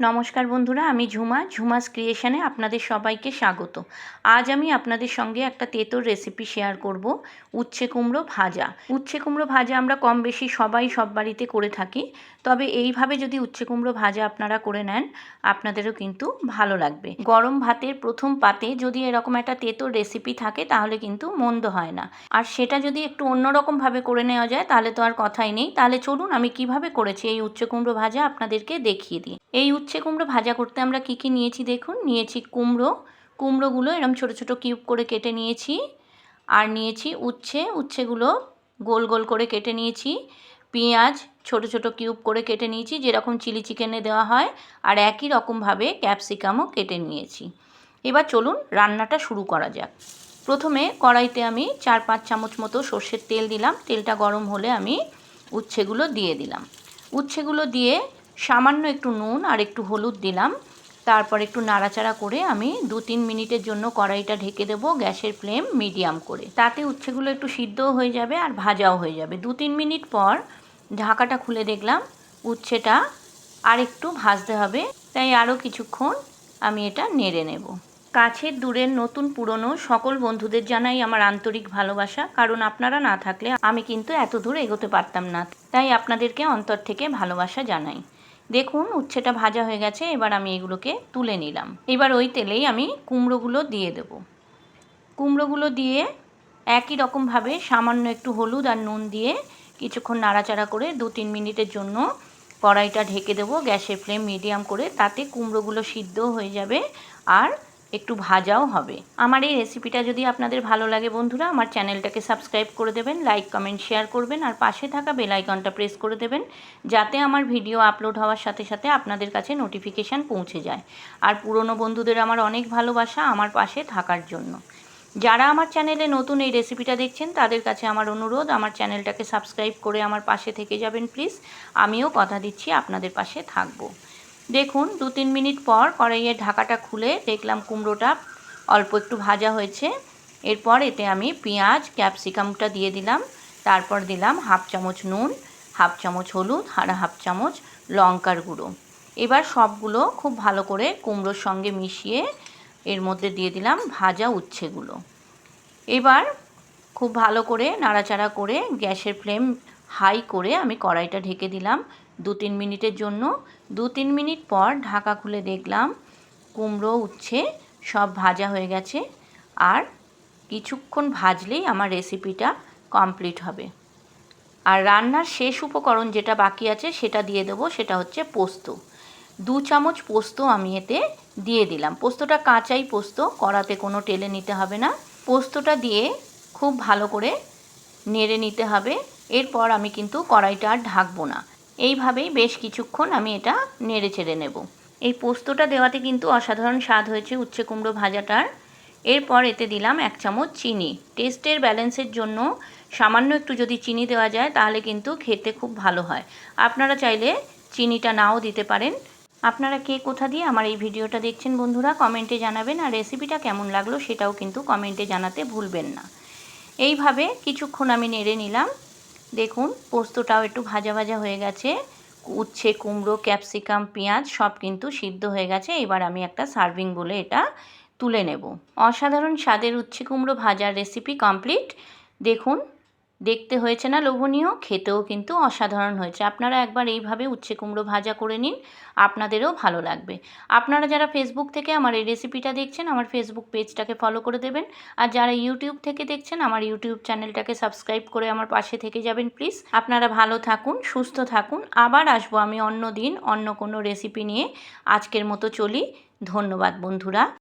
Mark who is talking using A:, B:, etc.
A: নমস্কার বন্ধুরা, আমি ঝুমা, ঝুমাস ক্রিয়েশনে আপনাদের সবাইকে স্বাগত। আজ আমি আপনাদের সঙ্গে একটা তেঁতোর রেসিপি শেয়ার করব, উচ্ছে কুমড়ো ভাজা। উচ্ছে কুমড়ো ভাজা আমরা কম বেশি সবাই সব বাড়িতে করে থাকি, তবে এইভাবে যদি উচ্ছে কুমড়ো ভাজা আপনারা করে নেন, আপনাদেরও কিন্তু ভালো লাগবে। গরম ভাতের প্রথম পাতে যদি এরকম একটা তেঁতোর রেসিপি থাকে, তাহলে কিন্তু মন্দ হয় না। আর সেটা যদি একটু অন্যরকমভাবে করে নেওয়া যায়, তাহলে তো আর কথাই নেই। তাহলে চলুন আমি কীভাবে করেছি এই উচ্ছে কুমড়ো ভাজা আপনাদেরকে দেখিয়ে দিই। এই উচ্ছে কুমড়ো ভাজা করতে আমরা কি কি নিয়েছি দেখুন? নিয়েছি কুমড়ো। কুমড়োগুলো এরম ছোট ছোট কিউব করে কেটে নিয়েছি। আর নিয়েছি উচ্ছে। উচ্ছেগুলো গোল গোল করে কেটে নিয়েছি। পেঁয়াজ ছোট ছোট কিউব করে কেটে নিয়েছি, যেরকম চিলি চিকেনে দেওয়া হয়। আর একই রকমভাবে ক্যাপসিকামও কেটে নিয়েছি। এবার চলুন রান্নাটা শুরু করা যাক। প্রথমে কড়াইতে আমি চার পাঁচ চামচ মতো সর্ষের তেল দিলাম। তেলটা গরম হলে আমি উচ্ছেগুলো দিয়ে দিলাম। উচ্ছেগুলো দিয়ে সামান্য একটু নুন আর একটু হলুদ দিলাম। তারপর একটু নাড়াচাড়া করে আমি দু তিন মিনিটের জন্য কড়াইটা ঢেকে দেব গ্যাসের ফ্লেম মিডিয়াম করে। তাতে উচ্ছেগুলো একটু সিদ্ধও হয়ে যাবে আর ভাজাও হয়ে যাবে। দু তিন মিনিট পর ঢাকাটা খুলে দেখলাম উচ্ছেটা আর একটু ভাজতে হবে। তাই আরও কিছুক্ষণ আমি এটা নেড়ে নেব। কাছের দূরের নতুন পুরনো সকল বন্ধুদের জানাই আমার আন্তরিক ভালোবাসা। কারণ আপনারা না থাকলে আমি কিন্তু এত দূর এগোতে পারতাম না। তাই আপনাদেরকে অন্তর থেকে ভালোবাসা জানাই। দেখুন, উচ্ছেটা ভাজা হয়ে গেছে, এবার আমি এগুলোকে তুলে নিলাম। এবার ওই তেলেই আমি কুমড়োগুলো দিয়ে দেব। কুমড়োগুলো দিয়ে একই রকমভাবে সামান্য একটু হলুদ আর নুন দিয়ে কিছুক্ষণ নাড়াচাড়া করে দু তিন মিনিটের জন্য কড়াইটা ঢেকে দেবো গ্যাসের ফ্লেম মিডিয়াম করে, তাতে কুমড়োগুলো সিদ্ধ হয়ে যাবে আর একটু ভাজাও হবে। আমার এই রেসিপিটা যদি আপনাদের ভালো লাগে বন্ধুরা, আমার চ্যানেলটাকে সাবস্ক্রাইব করে দেবেন লাইক কমেন্ট শেয়ার করবেন, আর পাশে থাকা বেল আইকনটা প্রেস করে দেবেন, যাতে আমার ভিডিও আপলোড হওয়ার সাথে সাথে আপনাদের কাছে নোটিফিকেশান পৌঁছে যায়। আর পুরনো বন্ধুদের আমার অনেক ভালোবাসা আমার পাশে থাকার জন্য। যারা আমার চ্যানেলে নতুন এই রেসিপিটা দেখছেন, তাদের কাছে আমার অনুরোধ, আমার চ্যানেলটাকে সাবস্ক্রাইব করে আমার পাশে থেকে যাবেন প্লিজ আমিও কথা দিচ্ছি আপনাদের পাশে থাকব। দেখুন দু তিন মিনিট পর কড়াইয়ের ঢাকাটা খুলে দেখলাম কুমড়োটা অল্প একটু ভাজা হয়েছে। এরপর এতে আমি পেঁয়াজ, ক্যাপসিকামটা দিয়ে দিলাম। তারপর দিলাম হাফ চামচ নুন, হাফ চামচ হলুদ, আর হাফ চামচ লঙ্কার গুঁড়ো। এবার সবগুলো খুব ভালো করে কুমড়োর সঙ্গে মিশিয়ে এর মধ্যে দিয়ে দিলাম ভাজা উচ্ছেগুলো। এবার খুব ভালো করে নাড়াচাড়া করে গ্যাসের ফ্লেম হাই করে আমি কড়াইটা ঢেকে দিলাম। দু তিন মিনিটের জন্য। দু তিন মিনিট পর ঢাকা খুলে দেখলাম কুমড়ো, উচ্ছে সব ভাজা হয়ে গেছে। আর কিছুক্ষণ ভাজলেই আমার রেসিপিটা কমপ্লিট হবে। আর রান্নার শেষ উপকরণ যেটা বাকি আছে সেটা দিয়ে দেবো, সেটা হচ্ছে পোস্ত। দু চামচ পোস্ত আমি এতে দিয়ে দিলাম। পোস্তটা কাঁচাই পোস্ত, কড়াতে কোনো টেলে নিতে হবে না। পোস্তটা দিয়ে খুব ভালো করে নেড়ে নিতে হবে। এরপর আমি কিন্তু কড়াইটা আর ঢাকবো না। এইভাবেই বেশ কিছুক্ষণ আমি এটা নেড়ে চেড়ে নেব। এই পোস্তটা দেওয়াতে কিন্তু অসাধারণ স্বাদ হয়েছে উচ্ছে কুমড়ো ভাজাটার। এরপর এতে দিলাম এক চামচ চিনি। টেস্টের ব্যালেন্সের জন্য সামান্য একটু যদি চিনি দেওয়া যায় তাহলে কিন্তু খেতে খুব ভালো হয়। আপনারা চাইলে চিনিটা নাও দিতে পারেন। আপনারা কে কোথা দিয়ে আমার এই ভিডিওটা দেখছেন বন্ধুরা, কমেন্টে জানাবেন আর রেসিপিটা কেমন লাগল সেটাও কিন্তু কমেন্টে জানাতে ভুলবেন না। এইভাবে কিছুক্ষণ আমি নেড়ে নিলাম। দেখুন, পোস্তটাও একটু ভাজা ভাজা হয়ে গেছে। উচ্ছে, কুমড়ো, ক্যাপসিকাম, পেঁয়াজ সব কিন্তু সিদ্ধ হয়ে গেছে। এবার আমি একটা সার্ভিং বলে এটা তুলে নেব। অসাধারণ স্বাদের উচ্ছে কুমড়ো ভাজার রেসিপি কমপ্লিট। দেখুন দেখতে হয়েছে না লোভনীয়, খেতেও কিন্তু অসাধারণ হয়েছে। আপনারা একবার এইভাবে উচ্ছে কুমড়ো ভাজা করে নিন, আপনাদেরও ভালো লাগবে। আপনারা যারা ফেসবুক থেকে আমার এই রেসিপিটা দেখছেন, আমার ফেসবুক পেজটাকে ফলো করে দেবেন। আর যারা ইউটিউব থেকে দেখছেন, আমার ইউটিউব চ্যানেলটাকে সাবস্ক্রাইব করে আমার পাশে থেকে যাবেন প্লিজ আপনারা ভালো থাকুন, সুস্থ থাকুন। আবার আসব আমি অন্য দিন অন্য কোনো রেসিপি নিয়ে। আজকের মতো চলি। ধন্যবাদ বন্ধুরা।